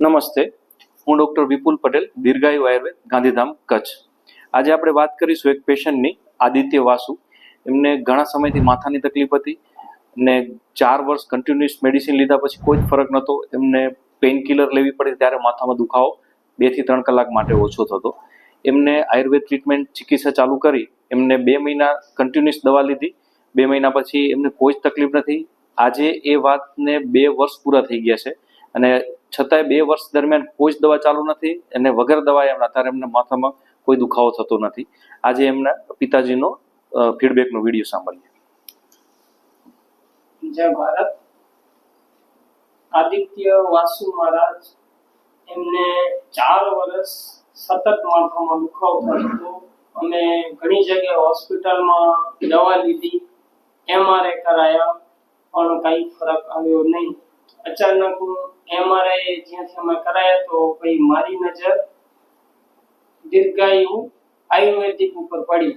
નમસ્તે. હું ડૉક્ટર વિપુલ પટેલ, દીર્ઘાયુ આયુર્વેદ, ગાંધીધામ, કચ્છ. આજે આપણે વાત કરીશું એક પેશન્ટની, આદિત્ય વાસુ. એમને ઘણા સમયથી માથાની તકલીફ હતી ને ચાર વર્ષ કન્ટિન્યુઅસ મેડિસિન લીધા પછી કોઈ જ ફરક નહોતો. એમને પેઇન કિલર લેવી પડી ત્યારે માથામાં દુખાવો બેથી ત્રણ કલાક માટે ઓછો થતો. એમને આયુર્વેદ ટ્રીટમેન્ટ ચિકિત્સા ચાલુ કરી. એમને બે મહિના કન્ટિન્યુઅસ દવા લીધી. બે મહિના પછી એમને કોઈ જ તકલીફ નથી. આજે એ વાતને બે વર્ષ પૂરા થઈ ગયા છે. અને છતાંય બે વર્ષ દરમિયાન કોઈ જ દવા ચાલુ નથી અને વગર દવાએ એમના અત્યારે એમને માથામાં કોઈ દુખાવો થતો નથી. આજે એમના પિતાજીનો ફીડબેકનો વીડિયો સાંભળીએ. જય ભારત. આદિત્ય વાસુ મહારાજ એમને ચાર વર્ષ સતત માથામાં દુખાવો થતો અમે ઘણી જગ્યાએ હોસ્પિટલમાં દવા લીધી એમઆરઆઈ કરાયા, પણ કઈ ફરક આવ્યો નહીં. અચાનક એમઆરઆઈ જ્યાંથી અમે કરાયા તો ભાઈ મારી નજર દીર્ઘાયુ આયુર્વેદિક ઉપર પડી.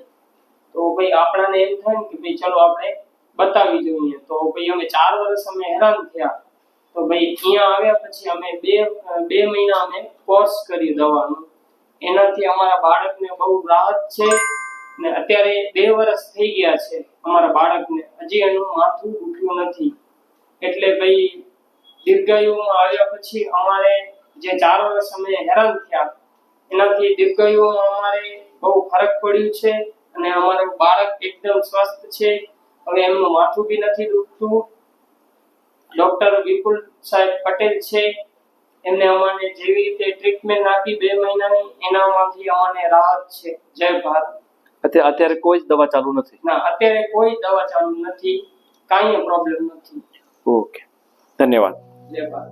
તો ભાઈ આપણાને એમ થાય ને કે ભાઈ ચલો આપણે બતાવી જોઈએ તો ભાઈ અમે ચાર વર્ષ અમે હેરાન થયા. તો ભાઈ અહીંયા આવ્યા પછી અમે બે બે મહિના અમે કોર્સ કર્યું દવાનો. એનાથી અમારા બાળકને બહુ રાહત છે ને અત્યારે બે વર્ષ થઈ ગયા છે. અમારા બાળકને હજી એનું માથું ઉઠ્યું નથી. એટલે ભાઈ દીર્ઘાયુમાં આવ્યા પછી અમારે જે ચાર વર્ષ અમે હેરાન થયા. એનાથી દીર્ઘાયુમાં અમારે બહુ ફરક પડ્યું છે અને અમારું બાળક એકદમ સ્વસ્થ છે. હવે એમનું માથું બી નથી દુખતું. ડોક્ટર વિપુલ સાહેબ પટેલ છે. એમને અમને જેવી રીતે ટ્રીટમેન્ટ આપી બે મહિનાની એનામાંથી અમને રાહત છે. જય ભારત. અત્યારે અત્યારે કોઈ જ દવા ચાલુ નથી? ના અત્યારે કોઈ દવા ચાલુ નથી. કાંઈ પ્રોબ્લેમ નથી. ઓકે. ધન્યવાદ. 直接把